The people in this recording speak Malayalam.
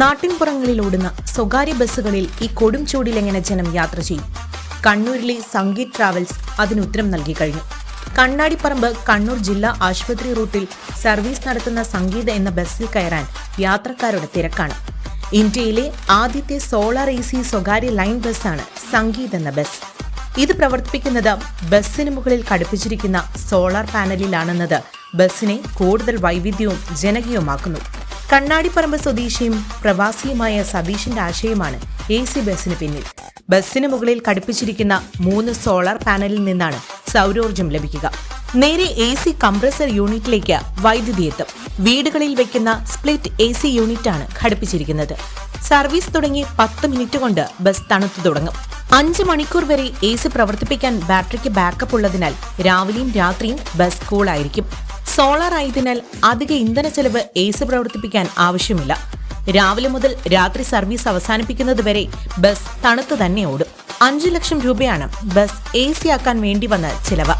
നാട്ടിൻപുറങ്ങളിൽ ഓടുന്ന സ്വകാര്യ ബസ്സുകളിൽ ഈ കൊടും ചൂടിലെങ്ങനെ ജനം യാത്ര ചെയ്യും? കണ്ണൂരിലെ സംഗീത് ട്രാവൽസ് അതിന് ഉത്തരം നൽകി കഴിഞ്ഞു. കണ്ണാടിപ്പറമ്പ് കണ്ണൂർ ജില്ലാ ആശുപത്രി റൂട്ടിൽ സർവീസ് നടത്തുന്ന സംഗീത എന്ന ബസ്സിൽ കയറാൻ യാത്രക്കാരുടെ തിരക്കാണ്. ഇന്ത്യയിലെ ആദ്യത്തെ സോളാർ എ സി സ്വകാര്യ ലൈൻ ബസ്സാണ് സംഗീത് എന്ന ബസ്. ഇത് പ്രവർത്തിപ്പിക്കുന്നത് ബസ്സിന് മുകളിൽ ഘടിപ്പിച്ചിരിക്കുന്ന സോളാർ പാനലിലാണെന്നത് ബസ്സിനെ കൂടുതൽ വൈവിധ്യവും ജനകീയവുമാക്കുന്നു. കണ്ണാടിപ്പറമ്പ് സ്വദേശിയും പ്രവാസിയുമായ സതീഷിന്റെ ആശയമാണ് എ സി ബസ്സിന് പിന്നിൽ. ബസ്സിന് മുകളിൽ ഘടിപ്പിച്ചിരിക്കുന്ന മൂന്ന് സോളാർ പാനലിൽ നിന്നാണ് സൗരോർജം ലഭിക്കുക. നേരെ എ സി കംപ്രസർ യൂണിറ്റിലേക്ക് വൈദ്യുതി എത്തും. വീടുകളിൽ വെക്കുന്ന സ്പ്ലിറ്റ് എ സി യൂണിറ്റാണ് ഘടിപ്പിച്ചിരിക്കുന്നത്. സർവീസ് തുടങ്ങി പത്ത് മിനിറ്റ് കൊണ്ട് ബസ് തണുത്തു തുടങ്ങും. അഞ്ച് മണിക്കൂർ വരെ എ സി പ്രവർത്തിപ്പിക്കാൻ ബാറ്ററിക്ക് ബാക്കപ്പ് ഉള്ളതിനാൽ രാവിലെയും രാത്രിയും ബസ് കൂളായിരിക്കും സോളാർ ആയതിനാൽ അധിക ഇന്ധന ചെലവ് എ സി പ്രവർത്തിപ്പിക്കാൻ ആവശ്യമില്ല. രാവിലെ മുതൽ രാത്രി സർവീസ് അവസാനിപ്പിക്കുന്നത് വരെ ബസ് തണുത്തു തന്നെ ഓടും. അഞ്ചു ലക്ഷം രൂപയാണ് ബസ് എ സി ആക്കാൻ വേണ്ടി വന്ന ചിലവ്.